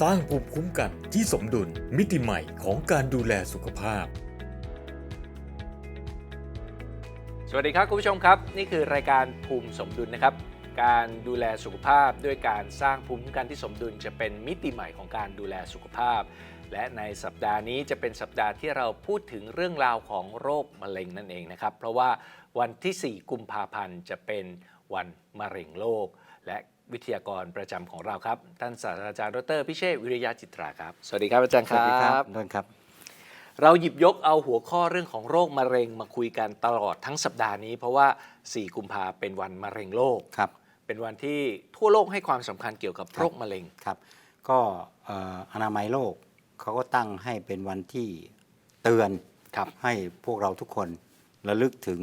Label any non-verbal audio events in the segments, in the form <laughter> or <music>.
สร้างภูมิคุ้มกันที่สมดุลมิติใหม่ของการดูแลสุขภาพ สวัสดีครับคุณผู้ชมครับ นี่คือรายการภูมิสมดุลนะครับ การดูแลสุขภาพด้วยการสร้างภูมิคุ้มกันที่สมดุลจะเป็นมิติใหม่ของการดูแลสุขภาพ และในสัปดาห์นี้จะเป็นสัปดาห์ที่เราพูดถึงเรื่องราวของโรคมะเร็งนั่นเองนะครับ เพราะว่าวันที่ 4 กุมภาพันธ์จะเป็นวันมะเร็งโลก และ วิทยากรประจำของเราครับ ท่านศาสตราจารย์ดรพิเชษฐ์วิริยะจิตราครับ สวัสดีครับอาจารย์คสวัสดีครัรับบนนท์ครับ เราหยิบยกเอาหัวข้อเรื่องของโรคมะเร็งมาคุยกันตลอดทั้งสัปดาห์นี้ เพราะว่า 4 กุมภาเป็นวันมะเร็งโลกครับเป็นวันที่ทั่วโลกให้ความสำคัญเกี่ยวกับโรคมะเร็งครับ ก็เอ่ออนามัยโลกเขาก็ตั้งให้เป็นวันที่เตือนครับให้พวกเราทุกคนระลึกถึง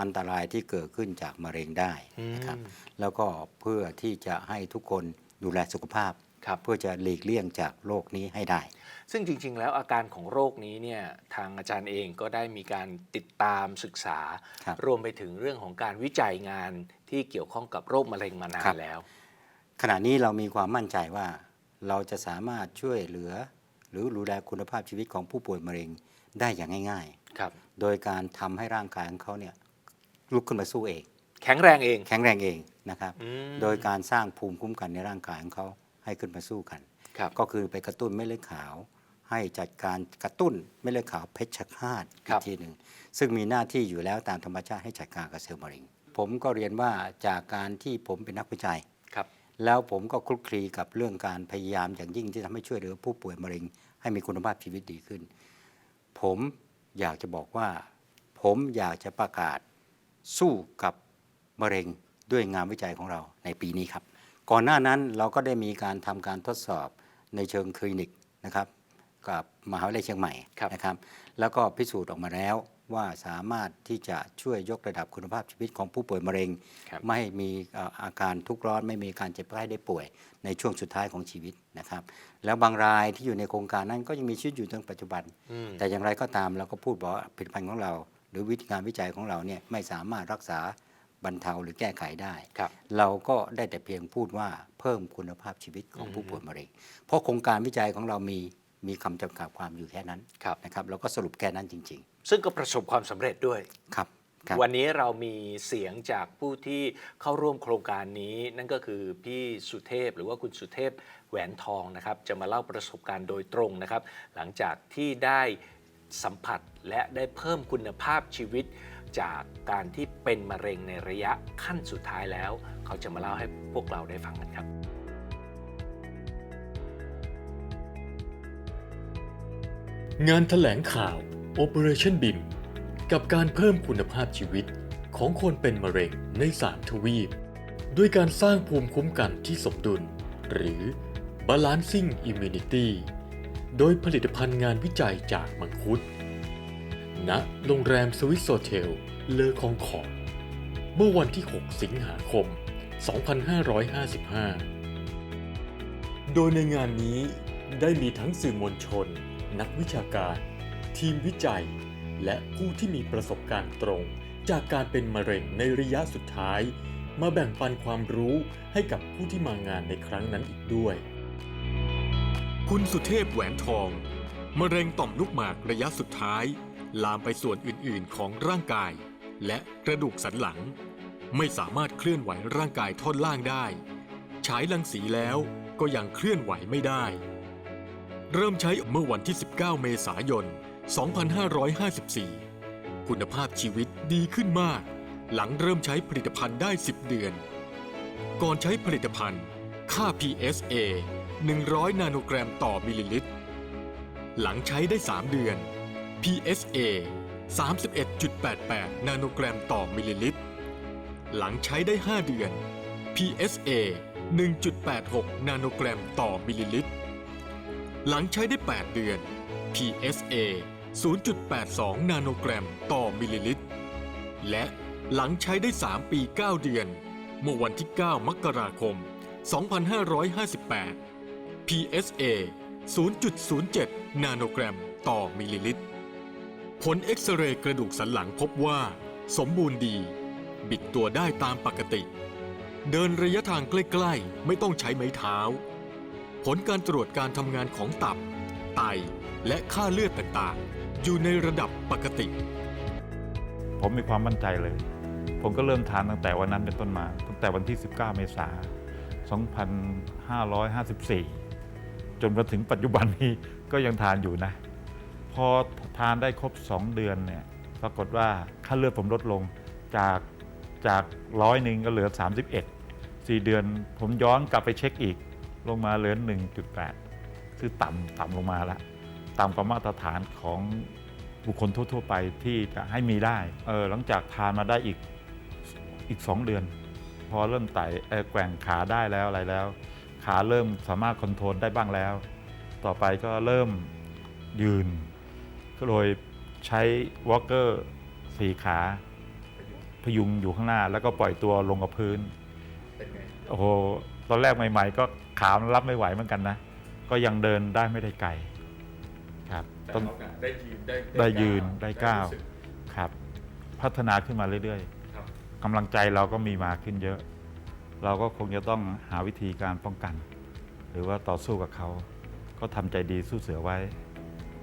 อันตรายที่เกิดขึ้นจากมะเร็งได้นะครับอืมแล้วก็เพื่อที่จะให้ทุกคนดูแลสุขภาพครับเพื่อจะหลีกเลี่ยงจากโรคนี้ให้ได้ ซึ่งจริง ๆ แล้วอาการของโรคนี้เนี่ยทางอาจารย์เองก็ได้มีการติดตามศึกษาครับรวมไปถึงเรื่องของการวิจัยงานที่เกี่ยวข้องกับโรคมะเร็งมานานแล้ว ขณะนี้เรามีความมั่นใจว่าเราจะสามารถช่วยเหลือ หรือดูแลคุณภาพชีวิตของผู้ป่วยมะเร็งได้อย่างง่ายครับๆโดยการทำให้ร่างกายของเขาเนี่ย ลุกขึ้นมาสู้เอง แข็งแรงเอง แข็งแรงเองนะครับอืมโดยการสร้างภูมิคุ้มกันในร่างกายของเขาให้ขึ้นมาสู้กัน ครับ ก็คือไปกระตุ้นเม็ดเลือดขาว ให้จัดการกระตุ้นเม็ดเลือดขาวเพชฌฆาตครัอีบกทีหนึ่งซึ่งมีหน้าที่อยู่แล้วตามธรรมชาติให้จัดการกับเซลล์มะเร็ง ผมก็เรียนว่าจากการที่ผมเป็นนักวิจัย ครับ แล้วผมก็คลุกคลีกับเรื่องการพยายามอย่างยิ่งที่ทำให้ช่วยเหลือผู้ป่วยมะเร็ง ให้มีคุณภาพชีวิตดีขึ้น ผมอยากจะบอกว่า ผมอยากจะประกาศ สู้กับมะเร็งด้วยงานวิจัยของเราในปีนี้ครับ ก่อนหน้านั้นเราก็ได้มีการทำการทดสอบในเชิงคลินิกนะครับกับมหาวิทยาลัยเชียงใหม่ครับนะครับ แล้วก็พิสูจน์ออกมาแล้วว่าสามารถที่จะช่วยยกระดับคุณภาพชีวิตของผู้ป่วยมะเร็งครับไม่ให้มีเอ่ออาการทุกข์ร้อน ไม่มีการเจ็บไข้ได้ป่วย ในช่วงสุดท้ายของชีวิตนะครับ แล้วบางรายที่อยู่ในโครงการนั้นก็ยังมีชีวิตอยู่จนปัจจุบันอืมแต่อย่างไรก็ตามเราก็พูดบอกว่าผลิตภัณฑ์ของเราห รือวิธีการวิจัยของเราเนี่ยไม่สามารถรักษาบรรเทาหรือแก้ไขได้ครับเราก็ได้แต่เพียงพูดว่าเพิ่มคุณภาพชีวิตของผู้ป่วยมะเร็ง เพราะโครงการวิจัยของเรามีมีคำจำกัดความอยู่แค่นั้นครับนะครับเราก็สรุปแค่นั้นจริงซึ่งก็ประสบความสำเร็จด้วยๆครับครับวันนี้เรามีเสียงจากผู้ที่เข้าร่วมโครงการนี้ นั่นก็คือพี่สุเทพหรือว่าคุณสุเทพแหวนทองนะครับ จะมาเล่าประสบการณ์โดยตรงนะครับ หลังจากที่ได้ สัมผัสและได้เพิ่มคุณภาพชีวิต จากการที่เป็นมะเร็งในระยะขั้นสุดท้ายแล้ว เขาจะมาเล่าให้พวกเราได้ฟังกันครับงานถแถลงข่าว Operation BIM กับการเพิ่มคุณภาพชีวิตของคนเป็นมะเร็งใน3ทวีป ด้วยการสร้างภูมิคุ้มกันที่สมดุล หรือ Balancing Immunity โดยผลิตภัณฑ์งานวิจัยจากมังคุดณโรงแรมสวิสโซเทล เลอคองคอร์ดเมื่อวันที่ 6 สิงหาคม 2555 โดยในงานนี้ได้มีทั้งสื่อมวลชน นักวิชาการ ทีมวิจัย และผู้ที่มีประสบการณ์ตรง จากการเป็นมะเร็งในระยะสุดท้าย มาแบ่งปันความรู้ให้กับผู้ที่มางานในครั้งนั้นอีกด้วย คุณสุเทพแหวนทองมะเร็งต่อมลูกหมากระยะสุดท้าย ลามไปส่วนอื่นๆของร่างกาย และกระดูกสันหลัง ไม่สามารถเคลื่อนไหวร่างกายท่อนล่างได้ฉายรังสีแล้วก็ยังเคลื่อนไหวไม่ได้ เริ่มใช้เมื่อวันที่ 19 เมษายน 2554 คุณภาพชีวิตดีขึ้นมาก หลังเริ่มใช้ผลิตภัณฑ์ได้ 10 เดือน ก่อนใช้ผลิตภัณฑ์ ค่า PSA 100 นาโนกรัมต่อมิลลิลิตร หลังใช้ได้ 3 เดือน PSA 31.88 นาโนกรัมต่อมิลลิลิตร หลังใช้ได้ 5 เดือน PSA 1.86 นาโนกรัมต่อมิลลิลิตร หลังใช้ได้ 8 เดือน PSA 0.82 นาโนกรัมต่อมิลลิลิตร และหลังใช้ได้ 3 ปี 9 เดือน เมื่อวันที่ 9 มกราคม 2558 PSA 0.07 นาโนกรัมต่อมิลลิลิตร ผลเอ็กซเรย์กระดูกสันหลังพบว่า สมบูรณ์ดี บิดตัวได้ตามปกติ เดินระยะทางใกล้ๆ ไม่ต้องใช้ไม้เท้า ผลการตรวจการทำงานของตับ ไต และค่าเลือดต่างๆ อยู่ในระดับปกติ ผมมีความมั่นใจเลย ผมก็เริ่มทานตั้งแต่วันนั้นเป็นต้นมา ตั้งแต่วันที่ 19 เมษายน2554 จนมาถึงปัจจุบันนี้ก็ยังทานอยู่นะ พอทานได้ครบ 2 เดือนเนี่ยปรากฏว่าค่าเลือดผมลดลงจากจากร้อยหนึ่งก็เหลือ 31 4 เดือนผมย้อนกลับไปเช็คอีก ลงมาเหลือ 1.8 คือต่ำต่ำลงมาแล้วต่ำกว่ามาตรฐานของบุคคลทั่ว ๆ ไปที่จะให้มีได้เออหลังจากทานมาได้อีกอีก 2 เดือน พอเริ่มไต่แกว่งขาได้แล้วอะไรแล้ว ขาเริ่มสามารถคอนโทรลได้บ้างแล้ว ต่อไปก็เริ่มยืน ก็เลยใช้วอล์กเกอร์สี่ขาพยุงอยู่ข้างหน้า แล้วก็ปล่อยตัวลงกับพื้น โอ้โห ตอนแรกใหม่ ๆ ก็ขามันรับไม่ไหวเหมือนกันนะ ก็ยังเดินได้ไม่ได้ไกล ครับต้องได้ยืนได้ได้ยืนได้ก้าว ครับ พัฒนาขึ้นมาเรื่อยครับๆกำลังใจเราก็มีมาขึ้นเยอะ เราก็คงจะต้องหาวิธีการป้องกัน หรือว่าต่อสู้กับเขา ก็ทำใจดีสู้เสือไว้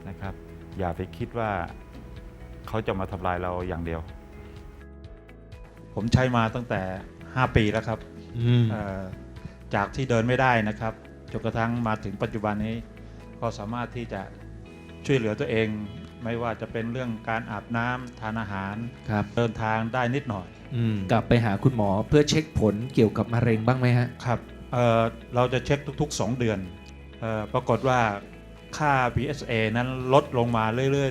นะครับ อย่าไปคิดว่าเขาจะมาทำลายเราอย่างเดียว ผมใช้มาตั้งแต่ 5 ปีแล้วครับเอ่อจากที่เดินไม่ได้นะครับจนกระทั่งมาถึงปัจจุบันนี้ ก็สามารถที่จะช่วยเหลือตัวเอง ไม่ว่าจะเป็นเรื่องการอาบน้ำทานอาหาร ครับ เดินทางได้นิดหน่อย กลับไปหาคุณหมอเพื่อเช็คผลเกี่ยวกับมะเร็งบ้างไหมฮะ ครับเอ่อเราจะเช็คทุกๆ 2 เดือนเออปรากฏว่าค่า PSA นั้นลดลงมาเรื่อยๆเรื่อ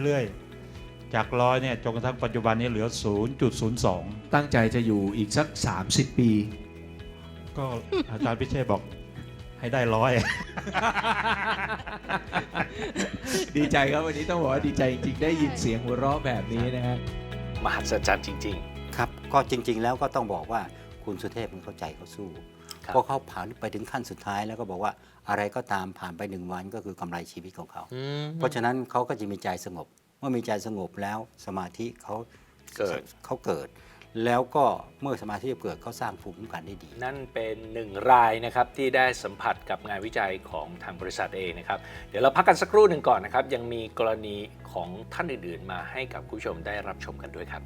ยๆเรื่อยๆจากร้อยเนี่ยจนกระทั่งปัจจุบันนี้เหลือ 0.02 ตั้งใจจะอยู่อีกสัก 30 ปี ก็อาจารย์พิเชษบอกให้ได้ร้อยดีใจครับวันนี้ต้องบอกว่าดีใจจริงๆ ได้ยินเสียงหัวเราะแบบนี้นะฮะมหัศจรรย์จริง ครับก็จริง ๆ แล้วก็ต้องบอกว่าคุณสุเทพมันเข้าใจเขาสู้ครับเพราะเขาผ่านไปถึงขั้นสุดท้ายแล้วก็บอกว่าอะไรก็ตามผ่านไปหนึ่งวันก็คือกำไรชีวิตของเขาๆอืมเพราะฉะนั้นเขาก็จะมีใจสงบ เมื่อมีใจสงบแล้วสมาธิเขาเกิดเขาเกิด แล้วก็เมื่อสมาธิเกิดเขาสร้างภูมิคุ้มกันได้ดี นั่นเป็นหนึ่งรายนะครับที่ได้สัมผัสกับงานวิจัยของทางบริษัทเองนะครับ เดี๋ยวเราพักกันสักครู่หนึ่งก่อนนะครับ ยังมีกรณีของท่านอื่น ๆ มาให้กับคุณผู้ชมได้รับชมกันด้วยครับ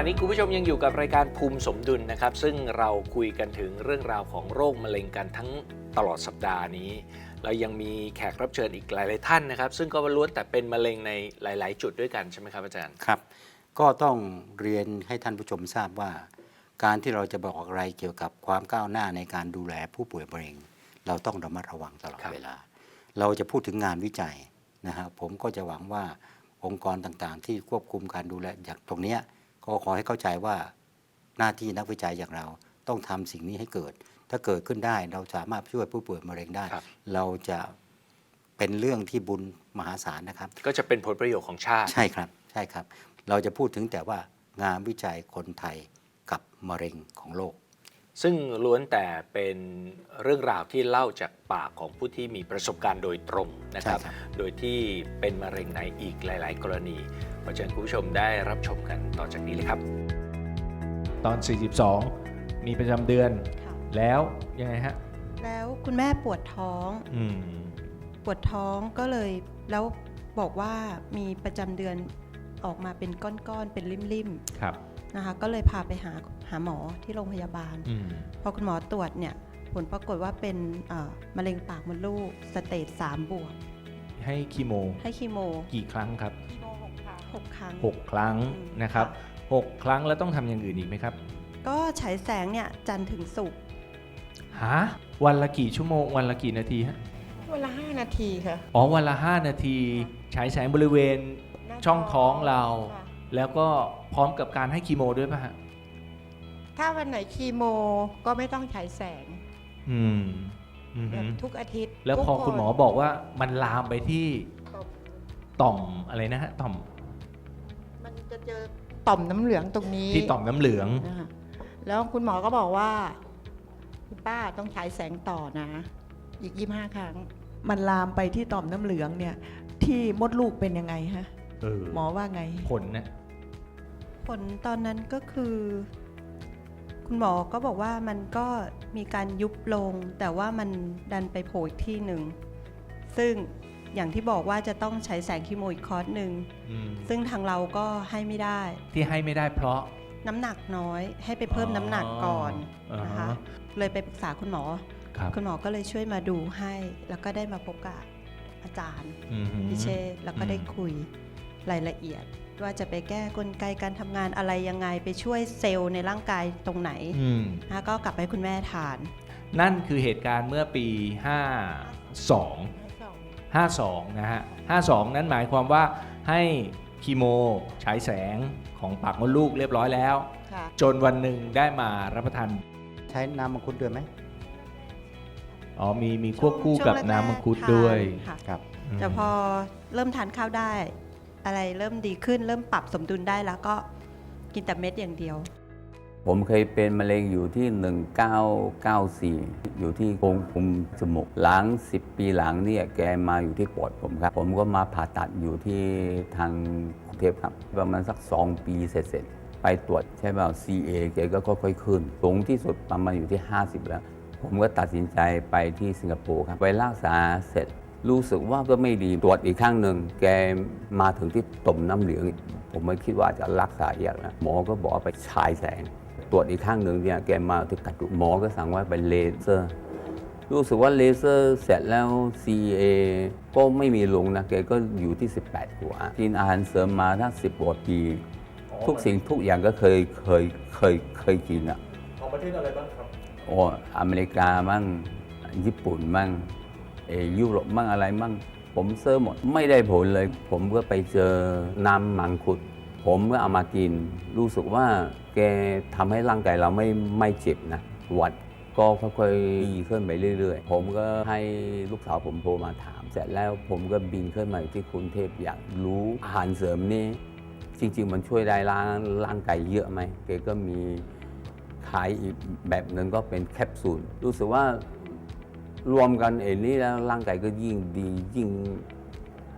ณะนี้คุณผู้ชมยังอยู่กับรายการภูมิสมดุลนะครับ ซึ่งเราคุยกันถึงเรื่องราวของโรคมะเร็งกันทั้งตลอดสัปดาห์นี้ เรายังมีแขกรับเชิญอีกหลาย ๆ ท่านนะครับ ซึ่งก็ล้วนแต่เป็นมะเร็งในหลาย ๆ จุดด้วยกันใช่ไหมครับอาจารย์ ครับ ก็ต้องเรียนให้ท่านผู้ชมทราบว่า การที่เราจะบอกอะไรเกี่ยวกับความก้าวหน้าในการดูแลผู้ป่วยมะเร็ง เราต้องระมัดระวังตลอดครับ เวลา เราจะพูดถึงงานวิจัยนะฮะผมก็จะหวังว่าองค์กรต่างๆ ที่ควบคุมการดูแลอย่างตรงเนี้ย ก็ขอให้เข้าใจว่าหน้าที่นักวิจัยอย่างเราต้องทำสิ่งนี้ให้เกิด ถ้าเกิดขึ้นได้เราสามารถช่วยผู้ป่วยมะเร็งได้ครับเราจะเป็นเรื่องที่บุญมหาศาลนะครับ ก็จะเป็นผลประโยชน์ของชาติ ใช่ครับใช่ครับ เราจะพูดถึงแต่ว่างานวิจัยคนไทยกับมะเร็งของโลก ซึ่งล้วนแต่เป็นเรื่องราวที่เล่าจากปากของผู้ที่มีประสบการณ์โดยตรงนะครับใช่ครับ โดยที่เป็นมะเร็งในอีกหลาย ๆ กรณีขอเชิญคุณผู้ชมได้รับชมกันต่อจากนี้เลยครับ ตอน 42 มีประจำเดือน ค่ะแล้วยังไงฮะ แล้วคุณแม่ปวดท้อง อืม ปวดท้องก็เลยแล้วบอกว่ามีประจำเดือนออกมาเป็นก้อนๆเป็นริมครับ ๆนะคะ ก็เลยพาไปหา หาหมอที่โรงพยาบาลอืมพอคุณหมอตรวจเนี่ยผลปรากฏว่าเป็นเอ่อมะเร็งปากมดลูกสเตจ3บวก ให้คีโม ให้คีโม กี่ครั้งครับ6ครั้ง6ครั้งอืมนะครับค่ะ6ครั้งแล้วต้องทำอย่างอื่นอีกไหมครับกก็ฉายแสงเนี่ยจันทร์ถึงศุกร์ฮะวันละกี่ชั่วโมง วันละกี่นาทีฮะวันละห้านาทีค่ะอ๋อวันละ5นาทีฉายแสงบริเวณหน้าช่องท้องเราค่ะแล้วก็พร้อมกับการให้คีโมด้วยป่ะฮะ ถ้าวันไหนคีโมก็ไม่ต้องฉายแสงอืมอืมแบบทุกอาทิตย์แล้วพอทุกนคุณหมอบอกว่ามันลามไปที่ต่อมอะไรนะฮะต่อมมันจะเจอต่อมน้ำเหลืองตรงนี้ที่ต่อมน้ำเหลือง นะคะแล้วคุณหมอก็บอกว่าคุณป้าต้องฉายแสงต่อนะ อีกยี่ห้าครั้ง มันลามไปที่ต่อมน้ำเหลืองเนี่ย ที่มดลูกเป็นยังไงฮะ เออหมอว่าไง ผลนะผลตอนนั้นก็คือ คุณหมอก็บอกว่ามันก็มีการยุบลง แต่ว่ามันดันไปโผล่อีกที่หนึ่ง ซึ่งอย่างที่บอกว่าจะต้องใช้แสงคีโมอีกคอร์สหนึ่งอืมซึ่งทางเราก็ให้ไม่ได้ ที่ให้ไม่ได้เพราะน้ำหนักน้อยให้ไปเพิ่มอ๋อน้ำหนักก่อนอ่าฮะนะคะเลยไปปรึกษาคุณหมอครับคุณหมอก็เลยช่วยมาดูให้ แล้วก็ได้มาพบกับอาจารย์อืมพิเชษฐ์แล้วก็ได้อืมคุยรายละเอียด ว่าจะไปแก้กลไกการทำงานอะไรยังไง ไปช่วยเซลล์ในร่างกายตรงไหนอืมนะคะก็กลับไปให้คุณแม่ทานนั่นคือเหตุการณ์เมื่อปี 52 52 นะฮะ 52 นั้นหมายความว่าให้คีโมฉายแสงของปากมดลูกเรียบร้อยแล้ว ค่ะ จนวันหนึ่งได้มารับประทาน ใช้น้ำมังคุดด้วยไหมอ๋อมีมีควบคู่กับช่วงแรกๆน้ำมังคุดด้วยทานค่ะ ครับ แต่พอเริ่มทานข้าวได้ อะไรเริ่มดีขึ้น เริ่มปรับสมดุลได้แล้วก็กินแต่เม็ดอย่างเดียว ผมเคยเป็นมะเร็งอยู่ที่ 1994 อยู่ที่โพรงคุมจมูกหลัง 10 ปีหลังเนี่ยแกมาอยู่ที่ปอดผมครับ ผมก็มาผ่าตัดอยู่ที่ทางกรุงเทพครับ ประมาณสัก 2 ปีเสร็จๆไปตรวจใช่ไหม CA แกก็ค่อยๆขึ้น สูงที่สุดประมาณอยู่ที่ 50 แล้ว ผมก็ตัดสินใจไปที่สิงคโปร์ครับ ไปรักษาเสร็จ รู้สึกว่าก็ไม่ดีตรวจอีกครั้งหนึ่งแกมาถึงที่ต่อมน้ำเหลือง ผมไม่คิดว่าจะรักษายากนะหมอก็บอกว่าไปฉายแสง ตรวจอีกครั้งหนึ่งเนี่ยแกมาที่กระดูกหมอก็สั่งว่าไปเลเซอร์ รู้สึกว่าเลเซอร์เสร็จแล้ว CA ก็ไม่มีลงนะแกก็อยู่ที่ 18กว่ากินอาหารเสริมมาทั้ง10กว่าปี ทุกสิ่งทุกอย่างก็เคยเคยเคยเคยกินอะของประเทศอะไรบ้างครับโอ้อเมริกามั่งญี่ปุ่นมั่งเออ ยุโรปมั่งอะไรมั่ง ผมเซอร์หมดไม่ได้ผลเลย ผมก็ไปเจอน้ำมังคุด ผมก็เอามากิน รู้สึกว่าแกทำให้ร่างกายเราไม่ไม่เจ็บนะหวัดก็ค่อยๆดีขึ้นไปเรื่อยๆ ผมก็ให้ลูกสาวผมโทรมาถาม เสร็จแล้วผมก็บินขึ้นมาที่กรุงเทพอยากรู้อาหารเสริมนี่จริง ๆ มันช่วยได้ร่างร่างกายเยอะไหมแกก็มีขายอีกแบบหนึ่งก็เป็นแคปซูลรู้สึกว่า รวมกันเอ็นนี้แล้วร่างกายก็ยิ่งดียิ่ง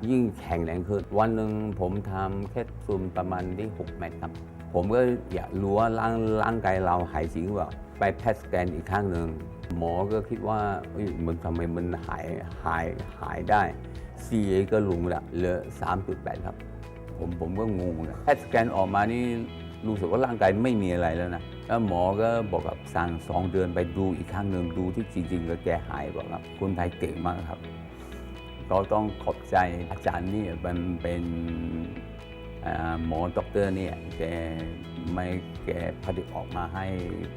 ยิ่งแข็งแรงขึ้น วันหนึ่งผมทำแคปซูลประมาณที่6เม็ดครับ ผมก็อยากรู้ว่าร่างร่างกายเราหายจริงหรือเปล่าไปแพทย์สแกนอีกครั้งหนึ่งหมอก็คิดว่าเอ้ยมันทำไมมันหายหายหายได้ CA ก็ลงละเหลือ3.8 ครับ ผมผมก็งงนะแพทย์สแกนออกมานี่รู้สึกว่าร่างกายไม่มีอะไรแล้วนะ แล้วหมอก็บอกกับสั่งสองเดือนไปดูอีกครั้งหนึ่งดูที่จริงๆก็แกหายบอกครับคุณไทยเก่งมากครับก็ต้องขอบใจอาจารย์นี่มันเป็นหมอด็อกเตอร์เนี่ยแกไม่แกผลิตออกมาให้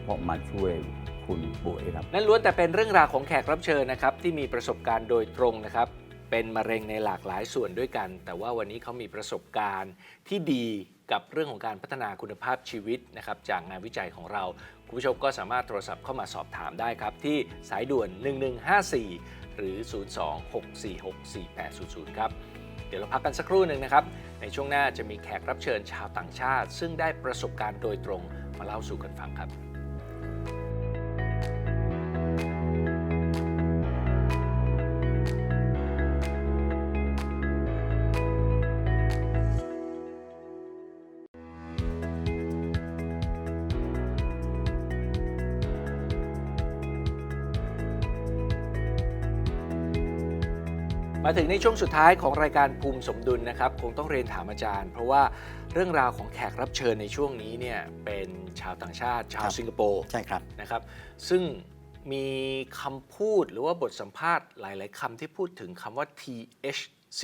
เพราะมาช่วยคุณป่วยครับนั่นล้วนแต่เป็นเรื่องราวของแขกรับเชิญนะครับที่มีประสบการณ์โดยตรงนะครับ เป็นมะเร็งในหลากหลายส่วนด้วยกัน แต่ว่าวันนี้เขามีประสบการณ์ที่ดี กับเรื่องของการพัฒนาคุณภาพชีวิตนะครับจากงานวิจัยของเรา คุณผู้ชมก็สามารถโทรศัพท์เข้ามาสอบถามได้ครับ ที่สายด่วน 1154 หรือ 026464800 ครับ เดี๋ยวเราพักกันสักครู่หนึ่งนะครับ ในช่วงหน้าจะมีแขกรับเชิญชาวต่างชาติ ซึ่งได้ประสบการณ์โดยตรงมาเล่าสู่กันฟังครับ มาถึงในช่วงสุดท้ายของรายการภูมิสมดุลนะครับ คงต้องเรียนถามอาจารย์ เพราะว่าเรื่องราวของแขกรับเชิญในช่วงนี้เนี่ยเป็นชาวต่างชาติ ชาวครับสิงคโปร์ใช่ครับนะครับ ซึ่งมีคำพูดหรือว่าบทสัมภาษณ์หลาย ๆคำที่พูดถึงคำว่า TH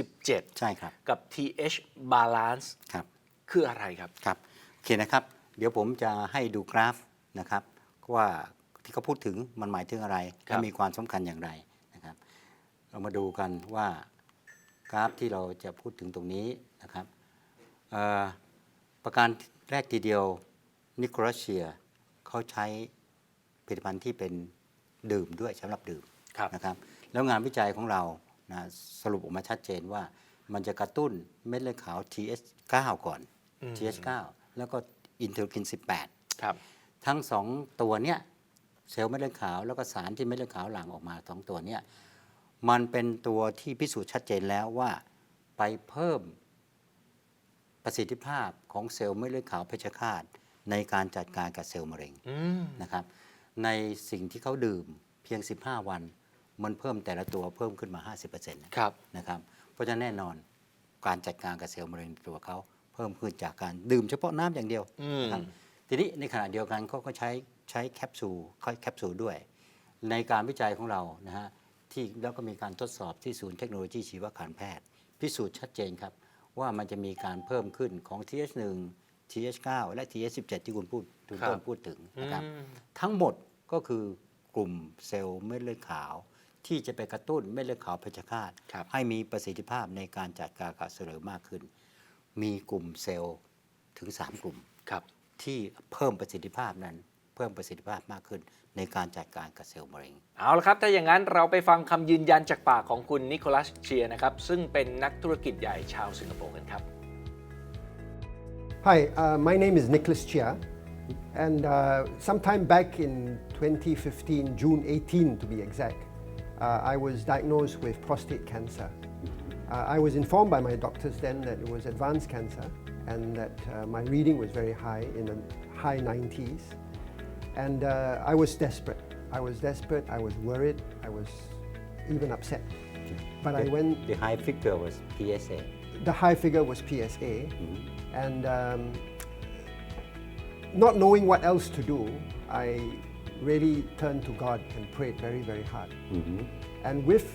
17 ใช่ครับ กับ TH balance ครับคืออะไรครับครับโอเคนะครับ เดี๋ยวผมจะให้ดูกราฟนะครับว่าที่เขาพูดถึงมันหมายถึงอะไรครัและบมีความสำคัญอย่างไรนะครับ เรามาดูกันว่ากราฟที่เราจะพูดถึงตรงนี้นะครับเอ่อประการแรกทีเดียวนิโคลัสเชียเขาใช้ผลิตภัณฑ์ที่เป็นดื่มด้วยสำหรับดื่มครับนะครับ แล้วงานวิจัยของเรานะสรุปออกมาชัดเจนว่ามันจะกระตุ้นเม็ดเลือดขาว TH9 ก่อนอืม TH9 แล้วก็อินเทอร์คิน 18 ครับ ทั้งสองตัวเนี้ยเซลล์เม็ดเลือดขาวแล้วก็สารที่เม็ดเลือดขาวหลั่งออกมาสองตัวเนี้ย มันเป็นตัวที่พิสูจน์ชัดเจนแล้วว่าไปเพิ่มประสิทธิภาพของเซลล์เม็ดเลือดขาวเพชฌฆาตในการจัดการกับเซลล์มะเร็งอืมนะครับ ในสิ่งที่เขาดื่มเพียง 15 วัน มันเพิ่มแต่ละตัวเพิ่มขึ้นมา 50%นะ ครับ นะครับเพราะฉะนั้นแน่นอนการจัดการกับเซลล์มะเร็งในตัวเขาเพิ่มขึ้นจากการดื่มเฉพาะน้ำอย่างเดียวอืม นะครับทีนี้ในขณะเดียวกันเขาก็ใช้ใช้แคปซูลแคปซูลด้วย ในการวิจัยของเรานะฮะ ที่แล้วก็มีการทดสอบที่ศูนย์เทคโนโลยีชีวการแพทย์ พิสูจน์ชัดเจนครับ ว่ามันจะมีการเพิ่มขึ้นของ TH1 TH9 และ TH17 ที่คุณพูดถึงครับต้นพูดถึงนะครับอืมทั้งหมดก็คือกลุ่มเซลล์เม็ดเลือดขาว ที่จะไปกระตุ้นเม็ดเลือดขาวเพชฌฆาตครับให้มีประสิทธิภาพในการจัดการกับเซลล์มากขึ้น มีกลุ่มเซลล์ถึง 3 กลุ่มครับที่เพิ่มประสิทธิภาพนั้น เพิ่มประสิทธิภาพมากขึ้น ในการจัดการกับเซลล์มะเร็ง เอาละครับ ถ้าอย่างนั้นเราไปฟังคำยืนยันจากปากของคุณนิโคลัสเชียร์นะครับ ซึ่งเป็นนักธุรกิจใหญ่ชาวสิงคโปร์กันครับ Hi, uh, my name is Nicholas Chia, and uh, sometime back in 2015, June 18 to be exact, uh, I was diagnosed with prostate cancer. Uh, I was informed by my doctors then that it was advanced cancer and that uh, my reading was very high, in the high 90s. And uh, I was desperate. I was desperate, I was worried, I was even upset. But I went The high figure was PSA. the high figure was PSA, and um, not knowing what else to do, I really turned to God and prayed very, very hard. And with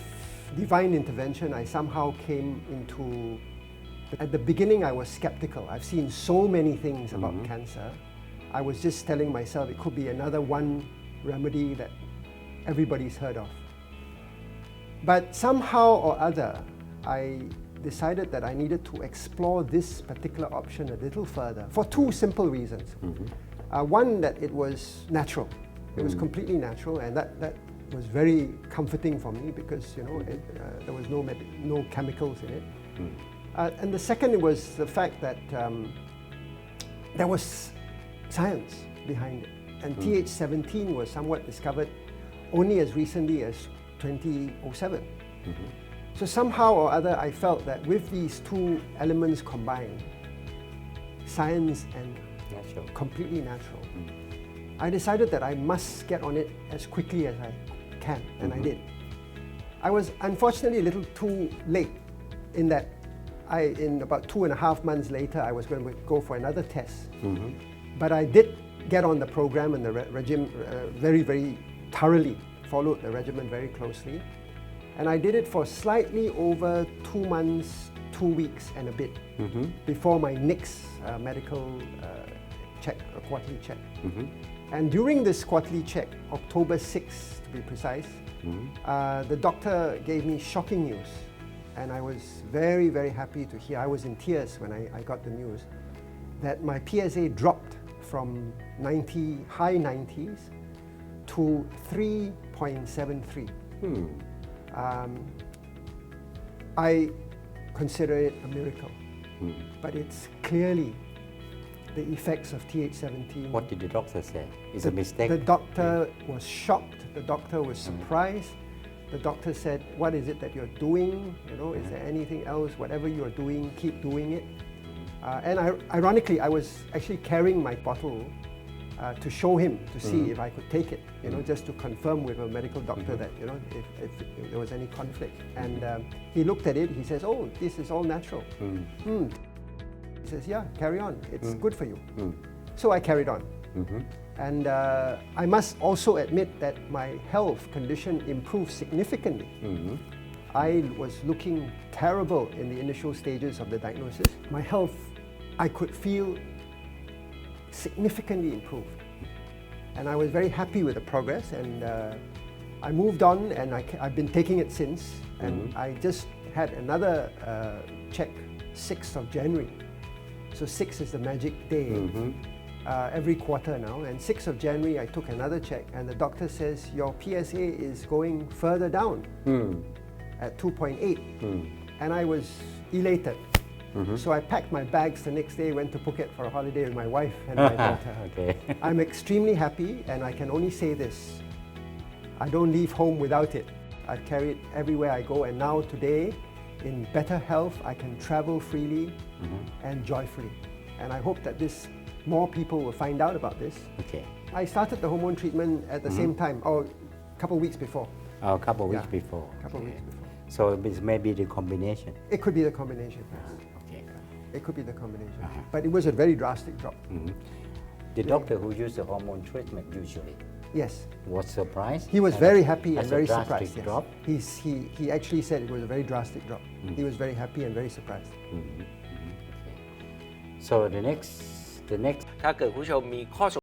divine intervention, I somehow came into. At the beginning, I was skeptical. I've seen so many things about cancer. I was just telling myself it could be another one remedy that everybody's heard of. But somehow or other, I decided that I needed to explore this particular option a little further for two simple reasons. Uh, one, that it was natural. It was completely natural, and that, that was very comforting for me because you know it, uh, there was no med- no chemicals in it. Uh, and the second was the fact that um, there was science behind it. And hmm. TH17 was somewhat discovered only as recently as 2007. Mm-hmm. So somehow or other, I felt that with these two elements combined, science and Natural. completely natural, hmm. I decided that I must get on it as quickly as I can, and I mm-hmm. did. I was unfortunately a little too late in that I, in about two and a half months later, I was going to go for another test. Mm-hmm. But I did get on the program and the re- regime uh, very, very thoroughly, followed the regimen very closely. And I did it for slightly over two months, two weeks and a bit before my next uh, medical uh, check, a quarterly check. And during this quarterly check, October 6th to be precise, uh, the doctor gave me shocking news. And I was very, very happy to hear. I was in tears when I, I got the news that my PSA dropped from 90, high 90s to 3.73. Hmm. Um, I consider it a miracle, hmm. but it's clearly the effects of TH17. What did the doctor say? It's the, a mistake. The doctor hmm. was shocked. The doctor was surprised. The doctor said, "What is it that you're doing? You know, is there anything else? Whatever you're doing, keep doing it." Uh, and I, ironically, I was actually carrying my bottle uh, to show him to see if I could take it. You know, just to confirm with a medical doctor that you know if, if, if there was any conflict. And um, he looked at it. He says, "Oh, this is all natural." Hmm. He says, "Yeah, carry on. It's good for you." So I carried on. And uh, I must also admit that my health condition improved significantly. I was looking terrible in the initial stages of the diagnosis. My health, I could feel significantly improved. And I was very happy with the progress, and uh, I moved on, and I, have been taking it since. And I just had another uh, check, 6th of January. So 6 is the magic day. Uh, every quarter now, and 6th of January I took another check, and the doctor says your PSA is going further down at 2.8, and I was elated. Mm-hmm. So I packed my bags the next day, went to Phuket for a holiday with my wife and my <laughs> daughter. okay. I'm extremely happy, and I can only say this I don't leave home without it. I carry it everywhere I go, and now today, in better health, I can travel freely mm-hmm. and joyfully. And I hope that this more people will find out about this. Okay. I started the hormone treatment at the same mm-hmm. time, or a couple of weeks before. A couple of weeks Yeah. before. Couple of weeks before. So it's maybe the combination. It could be the combination. yes. Uh-huh. Okay. It could be the combination. Uh-huh. But it was a very drastic drop. The doctor who used the hormone treatment usually Yes. was surprised. He was and very happy and as a very drastic surprised. Yes. drop. He's, he, he actually said it was a very drastic drop. He was very happy and very surprised. So the next, the next ถ้าเกิดคุณผู้ชมมีข้อสง